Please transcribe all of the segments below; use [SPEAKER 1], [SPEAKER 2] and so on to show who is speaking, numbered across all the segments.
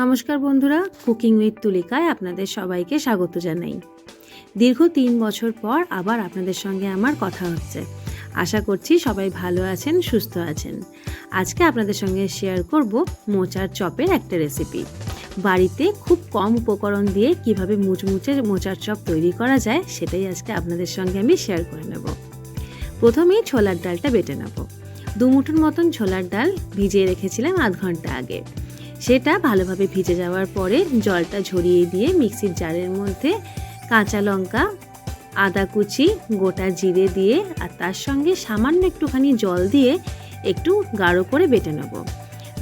[SPEAKER 1] নমস্কার বন্ধুরা cooking with তুলিকায় আপনাদের সবাইকে স্বাগত জানাই। দীর্ঘ তিন বছর পর আবার আপনাদের সঙ্গে আমার কথা হচ্ছে। আশা করছি সবাই ভালো আছেন, সুস্থ আছেন। আজকে আপনাদের সঙ্গে শেয়ার করব মোচার চপের একটা রেসিপি বাড়িতে খুব কম উপকরণ দিয়ে কীভাবে মুচমুচে মোচার চপ তৈরি করা যায়, সেটাই আজকে আপনাদের সঙ্গে আমি শেয়ার করে নেব। প্রথমেই ছোলার ডালটা বেটে নেব। দু মুঠোর মতন ছোলার ডাল ভিজিয়ে রেখেছিলাম আধ ঘণ্টা আগে। সেটা ভালোভাবে ভিজে যাওয়ার পরে জলটা ঝরিয়ে দিয়ে মিক্সির জারের মধ্যে কাঁচা লঙ্কা, আদা কুচি, গোটা জিরে দিয়ে আর তার সঙ্গে সামান্য একটুখানি জল দিয়ে একটু গাঢ় করে বেটে নেব।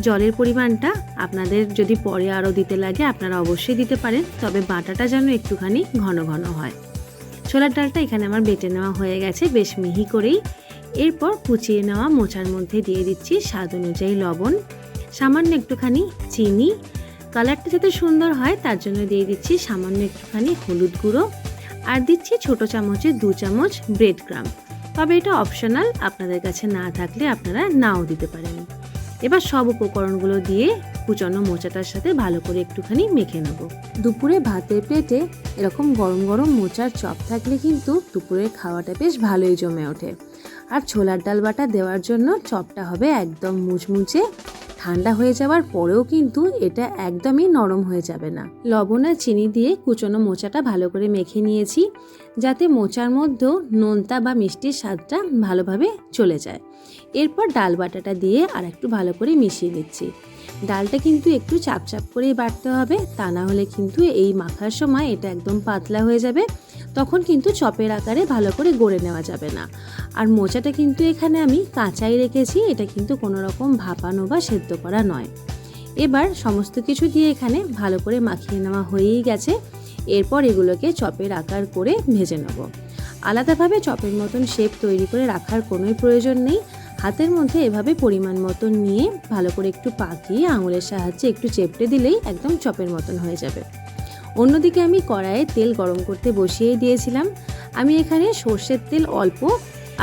[SPEAKER 1] জলের পরিমাণটা আপনাদের যদি পরে আরও দিতে লাগে আপনারা অবশ্যই দিতে পারেন, তবে বাটাটা যেন একটুখানি ঘন ঘন হয়। ছোলার ডালটা এখানে আমার বেটে নেওয়া হয়ে গেছে, বেশ মিহি করেই। এরপর কুচিয়ে নেওয়া মোচার মধ্যে দিয়ে দিচ্ছি স্বাদ অনুযায়ী লবণ। সামান্য একটুখানি চিনি। কালারটা যাতে সুন্দর হয়, তার জন্য দিয়ে দিচ্ছি সামান্য একটুখানি হলুদ গুঁড়ো। আর দিচ্ছি ছোট চামচে দু চামচ ব্রেড ক্রাম তবে এটা অপশনাল আপনাদের কাছে না থাকলে আপনারা নাও দিতে পারেন। এবার সব উপকরণগুলো দিয়ে কুচনো মোচাটার সাথে ভালো করে একটুখানি মেখে নেব। দুপুরে ভাতের প্লেটে এরকম গরম গরম মোচার চপ থাকলে কিন্তু দুপুরের খাওয়াটা বেশ ভালোই জমে ওঠে। আর ছোলার ডাল বাটা দেওয়ার জন্য চপটা হবে একদম মুচমুচে ঠান্ডা হয়ে যাওয়ার পরেও কিন্তু এটা একদমই নরম হয়ে যাবে না। লবণ আর চিনি দিয়ে কুচনো মোচাটা ভালো করে মেখে নিয়েছি, যাতে মোচার মধ্যেও নোনতা বা মিষ্টির স্বাদটা ভালোভাবে চলে যায়। এরপর ডাল বাটাটা দিয়ে আর একটু ভালো করে মিশিয়ে নিচ্ছি ডালটা কিন্তু একটু চাপ চাপ করেই বাটতে হবে, তা না হলে কিন্তু এই মাখার সময় এটা একদম পাতলা হয়ে যাবে। তখন কিন্তু চপের আকারে ভালো করে গড়ে নেওয়া যাবে না। আর মোচাটা কিন্তু এখানে আমি কাঁচাই রেখেছি, এটা কিন্তু কোনো রকম ভাপানো বা সেদ্ধ করা নয়। এবার সমস্ত কিছু দিয়ে এখানে ভালো করে মাখিয়ে নেওয়া হয়েই গেছে। এরপর এগুলোকে চপের আকার করে ভেজে নেব। আলাদাভাবে চপের মতন শেপ তৈরি করে রাখার কোনোই প্রয়োজন নেই। হাতের মধ্যে এভাবে পরিমাণ মতন নিয়ে ভালো করে একটু পাকিয়ে আঙুলের সাহায্যে একটু চেপটে দিলেই একদম চপের মতন হয়ে যাবে। অন্যদিকে আমি কড়াইয়ে তেল গরম করতে বসিয়ে দিয়েছিলাম। আমি এখানে সর্ষের তেল অল্প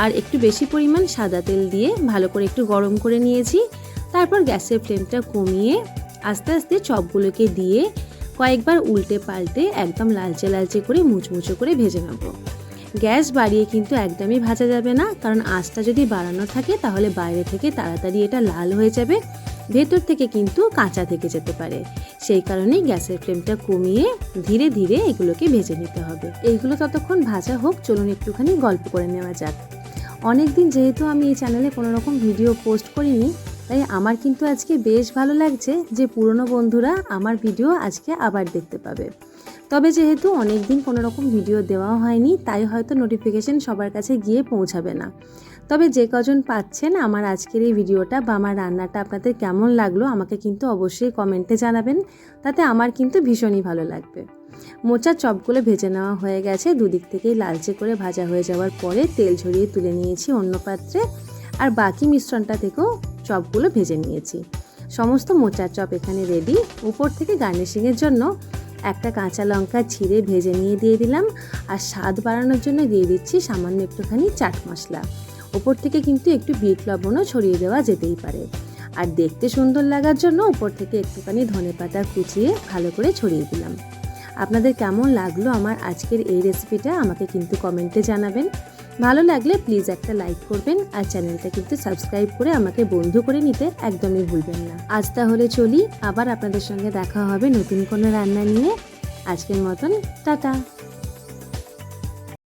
[SPEAKER 1] আর একটু বেশি পরিমাণ সাদা তেল দিয়ে ভালো করে একটু গরম করে নিয়েছি। তারপর গ্যাসের ফ্লেমটা কমিয়ে আস্তে আস্তে চপগুলোকে দিয়ে কয়েকবার উল্টে পাল্টে একদম লালচে লালচে করে মুচমুচো করে ভেজে নেব। গ্যাস বাড়িয়ে কিন্তু একদমই ভাজা যাবে না, কারণ আঁচটা যদি বাড়ানো থাকে তাহলে বাইরে থেকে তাড়াতাড়ি এটা লাল হয়ে যাবে। ভেতর থেকে কিন্তু কাঁচা থেকে যেতে পারে। সেই কারণেই গ্যাসের ফ্লেমটা কমিয়ে ধীরে ধীরে এগুলোকে ভেজে নিতে হবে। এইগুলো ততক্ষণ ভাজা হোক, চলুন একটুখানি গল্প করে নেওয়া যাক। অনেক দিন যেহেতু আমি এই চ্যানেলে কোনো রকম ভিডিও পোস্ট করিনি, তাই আমার কিন্তু আজকে বেশ ভালো লাগছে যে পুরনো বন্ধুরা আমার ভিডিও আজকে আবার দেখতে পাবে। তবে যেহেতু অনেক দিন কোনো রকম ভিডিও দেওয়াও হয়নি, তাই হয়তো নোটিফিকেশন সবার কাছে গিয়ে পৌঁছাবে না। তবে যে কজন পাচ্ছেন আমার আজকের এই ভিডিওটা বা আমার রান্নাটা আপনাদের কেমন লাগল আমাকে কিন্তু অবশ্যই কমেন্টে জানাবেন, তাতে আমার কিন্তু ভীষণই ভালো লাগবে। মোচার চপগুলো ভেজে নেওয়া হয়ে গেছে, দুদিক থেকেই লালচে করে ভাজা হয়ে যাওয়ার পরে তেল ঝরিয়ে তুলে নিয়েছি অন্য পাত্রে, আর বাকি মিশ্রণটা থেকেও চপগুলো ভেজে নিয়েছি। সমস্ত মোচার চপ এখানে রেডি উপর থেকে গার্নিশিংয়ের জন্য একটা কাঁচা লঙ্কা ছিঁড়ে ভেজে নিয়ে দিয়ে দিলাম, আর স্বাদ বাড়ানোর জন্য দিয়ে দিচ্ছি সামান্য একটুখানি চাট মশলা। ওপর থেকে কিন্তু একটু বিট লবণও ছড়িয়ে দেওয়া যেতেই পারে। আর দেখতে সুন্দর লাগার জন্য উপর থেকে একটুখানি ধনে পাতা কুচিয়ে ভালো করে ছড়িয়ে দিলাম। আপনাদের কেমন লাগল আমার আজকের এই রেসিপিটা আমাকে কিন্তু কমেন্টে জানাবেন। ভালো লাগলে প্লিজ একটা লাইক করবেন আর চ্যানেলটা কিন্তু সাবস্ক্রাইব করে আমাকে বন্ধু করে নিতে একদমই ভুলবেন না। আজ তাহলে চলি, আবার আপনাদের সঙ্গে দেখা হবে নতুন কোনো রান্না নিয়ে। আজকের মতন, টাটা।